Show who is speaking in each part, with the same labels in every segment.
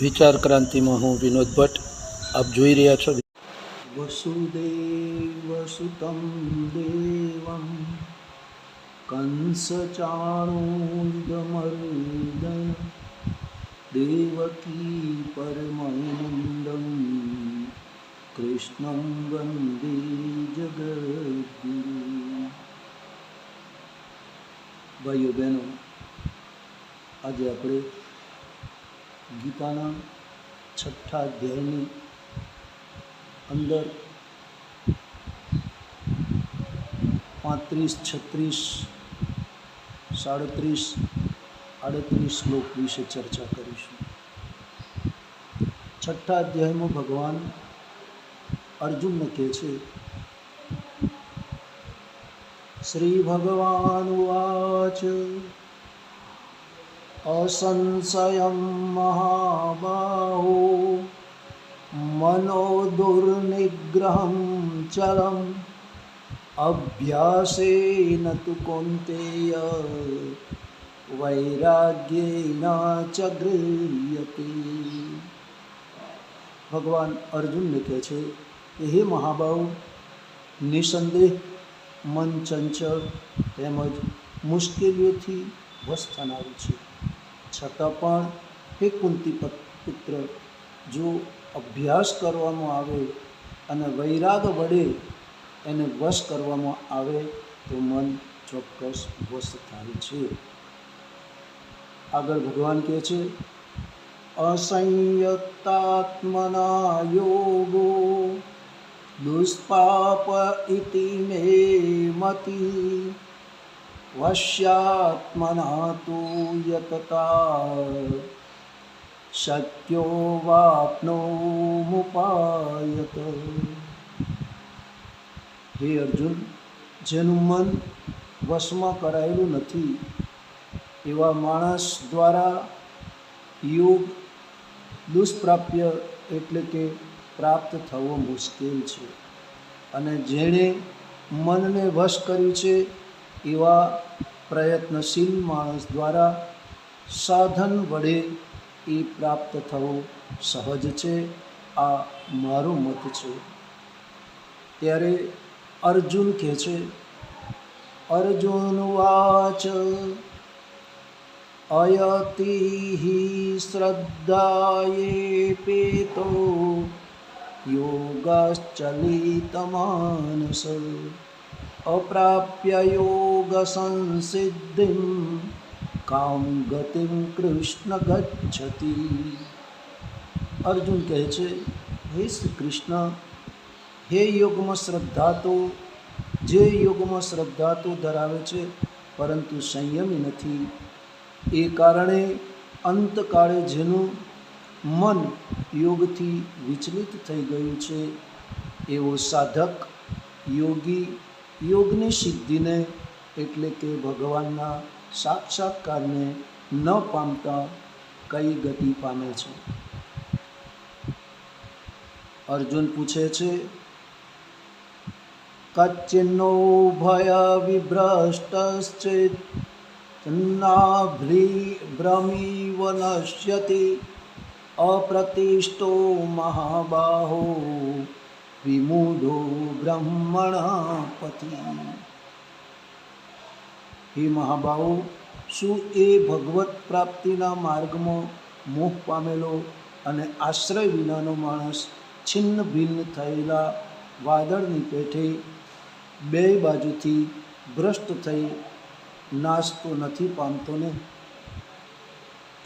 Speaker 1: વિચાર ક્રાંતિમાં હું વિનોદ ભટ્ટ, આપ જોઈ રહ્યા છો
Speaker 2: વસુદેવ સુતમ દેવમ કંસચાણૂર્ધમર્દન દેવકી પરમાનંદમ કૃષ્ણં વંદે જગદ્ગુરુ. ભાઈઓ બહેનો, આજે આપણે ગીતાના છઠ્ઠા અધ્યાયની અંદર પાંત્રીસ, છત્રીસ, સાડત્રીસ, આડત્રીસ શ્લોક વિશે ચર્ચા કરીશું. છઠ્ઠા અધ્યાયમાં ભગવાન અર્જુનને કહે છે, શ્રી ભગવાન ઉવાચ અસંશયમ મહાબાહો મનો દુર્નિગ્રહમ ચલમ અભ્યાસેન તુ કૌંતેય વૈરાગ્યેન ચ ગૃહ્યતે ભગવાન અર્જુનને કહે છે કે હે મહાબાહુ નિસંદેહ મન ચંચળ તેમજ મુશ્કેલીઓથી વશ થનારું છે. છતાં પણ હે કુંતી પુત્ર, જો અભ્યાસ કરવામાં આવે અને વૈરાગ વડે એને વશ કરવામાં આવે, તો મન ચોક્કસ વશ થાય છે. આગળ ભગવાન કહે છે અસંયત્તાત્મના યોગો દુષ્પાપ ઇતિ મે મતિ વશ્યાત્મના तु यतता। शक्यो वाप्नोमुपायत હે અર્જુન જેનું મન વશમાં કરાયેલું નથી, એવા માણસ દ્વારા યોગ દુષ્પ્રાપ્ય એટલે કે પ્રાપ્ત થવો મુશ્કેલ છે. અને જેણે મનને વશ કર્યું છે એવા પ્રયત્નશીલ માણસ દ્વારા સાધન વડે એ પ્રાપ્ત થવું સહજ છે. આ મારો મત છે. ત્યારે અર્જુન કહે છે, અર્જુન વાચ, અયતિ શ્રદ્ધાયેપેતો યોગશ્ચલિતમાનસ. અપ્રાપ્ય યોગ સંસિદ્ધિ કામ ગતિ કૃષ્ણ ગચ્છતિ. અર્જુન કહે છે, હે શ્રી કૃષ્ણ હે યોગમાં શ્રદ્ધા તો, જે યોગમાં શ્રદ્ધા તો ધરાવે છે, પરંતુ સંયમી નથી. એ કારણે અંતકાળે જેનું મન યોગથી વિચલિત થઈ ગયું છે, એવો સાધક યોગી યોગની સિદ્ધિને એટલે કે ભગવાનના સાક્ષાત્કારને ન પામતા કઈ ગતિ પામે છે? અર્જુન પૂછે છે કચ્ચિન્નો ભય વિભ્રષ્ટશ્ચેત ભ્રમી નશ્યતિ અપ્રતિષ્ઠો મહાબાહો. વિમૂઢો બ્રહ્મણ પતિ હે મહાબાહો શું એ ભગવત પ્રાપ્તિના માર્ગમાં મોહ પામેલો અને આશ્રય વિનાનો માણસ છિન્ન ભિન્ન થયેલા વાદળની પેઠે બે બાજુથી ભ્રષ્ટ થઈ નાશ તો નથી પામતો ને?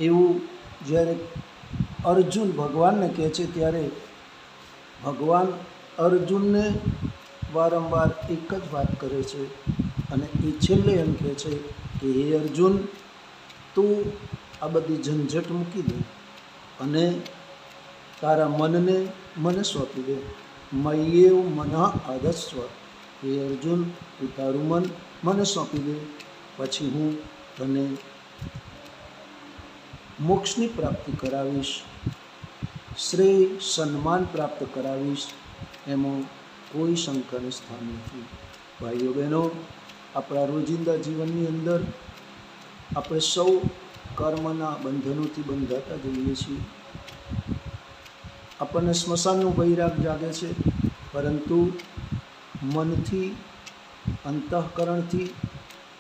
Speaker 2: એવું જ્યારે અર્જુન ભગવાનને કહે છે ત્યારે ભગવાન અર્જુનને વારંવાર એક જ વાત કરે છે અને એ છેલ્લે એમ કહે છે કે, હે અર્જુન, તું આ બધી ઝંઝટ મૂકી દે અને તારા મનને મને સોંપી દે. મય્યેવ મન આદસ્વ હે અર્જુન, તું તારું મન મને સોંપી દે. પછી હું તને મોક્ષની પ્રાપ્તિ કરાવીશ, શ્રેય સન્માન પ્રાપ્ત કરાવીશ એમાં કોઈ શંકાનું સ્થાન નથી. ભાઈઓ બહેનો, આપણા રોજિંદા જીવનની અંદર આપણે સૌ કર્મના બંધનોથી બંધાતા જઈએ છીએ. આપણને સ્મશાનનો વૈરાગ જાગે છે, પરંતુ મનથી, અંતઃકરણથી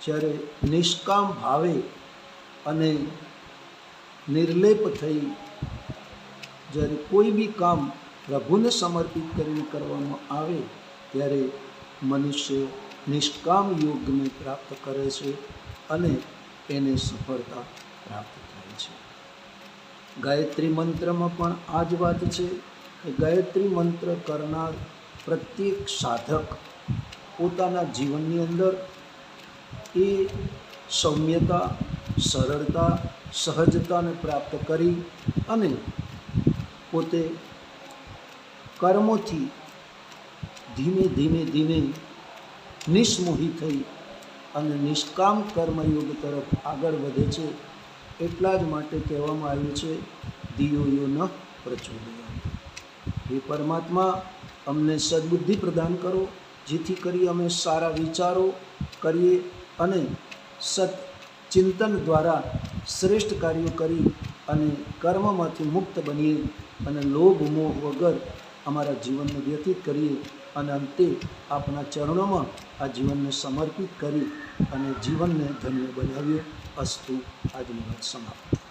Speaker 2: જ્યારે નિષ્કામ ભાવે અને નિર્લેપ થઈ જ્યારે કોઈ બી કામ પ્રભુને સમર્પિત કરીને કરવામાં આવે ત્યારે મનુષ્ય નિષ્કામ યોગને પ્રાપ્ત કરે છે અને એને સફળતા પ્રાપ્ત થાય છે. ગાયત્રી મંત્રમાં પણ આ જ વાત છે કે ગાયત્રી મંત્ર કરનાર પ્રત્યેક સાધક પોતાના જીવનની અંદર એ સૌમ્યતા, સરળતા, સહજતાને પ્રાપ્ત કરી અને પોતે કર્મોથી ધીમે ધીમે ધીમે નિષ્મોહી થઈ અને નિષ્કામ કર્મયોગ તરફ આગળ વધે છે. એટલા જ માટે કહેવામાં આવ્યું છે દિયો યો ન પ્રચોદયા હે પરમાત્મા, અમને સદબુદ્ધિ પ્રદાન કરો, જેથી કરી અમે સારા વિચારો કરીએ અને સત ચિંતન દ્વારા શ્રેષ્ઠ કાર્યો કરી અને કર્મમાંથી મુક્ત બનીએ અને લોભ, મોહ વગર અમારા જીવનને વ્યતીત કરીએ અને અંતે આપના ચરણોમાં આ જીવનને સમર્પિત કરી અને જીવનને ધન્ય બનાવીએ. અસ્તુ આજની વાત સમાપ્ત.